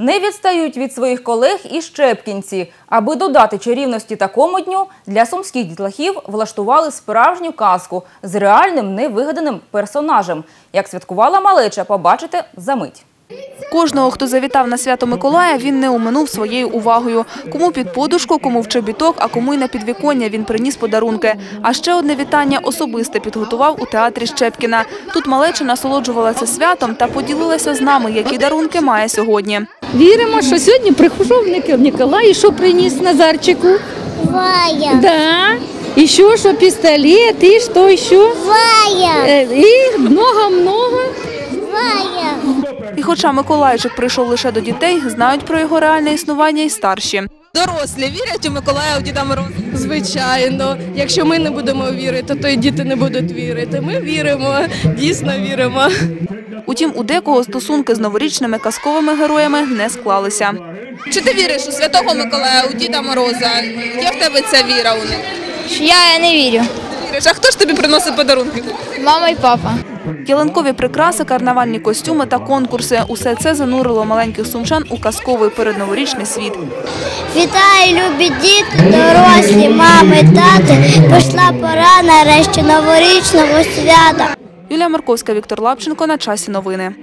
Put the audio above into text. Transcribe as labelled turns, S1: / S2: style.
S1: Не відстають від своїх колег і щепкінці. Аби додати чарівності такому дню, для сумських дітлахів влаштували справжню казку з реальним невигаданим персонажем. Як святкувала малеча, побачите за мить.
S2: Кожного, хто завітав на свято Миколая, він не оминув своєю увагою. Кому під подушку, кому в чобіток, а кому й на підвіконня він приніс подарунки. А ще одне вітання особисто підготував у театрі Щепкіна. Тут малеча насолоджувалася святом та поділилася з нами, які дарунки має сьогодні.
S3: Віримо, що сьогодні Ник- Ніколай, і що приніс Назарчику?
S4: Вая,
S3: Да. І що, що пістолет, і що, і що?
S4: Вая,
S3: Е, І много-много.
S4: Вая.
S2: І хоча Миколайчик прийшов лише до дітей, знають про його реальне існування і старші.
S5: Дорослі вірять у Миколая у Діда Мороза?
S6: Звичайно, якщо ми не будемо вірити, то й діти не будуть вірити. Ми віримо, дійсно віримо.
S2: Утім, у декого стосунки з новорічними казковими героями не склалися.
S5: Чи ти віриш у Святого Миколая, у Діда Мороза? Є в тебе ця віра у них?
S7: Я не вірю.
S5: Віриш? А хто ж тобі приносить подарунки?
S7: Мама і папа.
S2: Ялинкові прикраси, карнавальні костюми та конкурси – усе це занурило маленьких сумчан у казковий передноворічний світ.
S4: Вітаю, любі діти, дорослі, мами, тати. Прийшла пора нарешті новорічного свята.
S2: Юлія Марковська, Віктор Лапченко. На часі новини.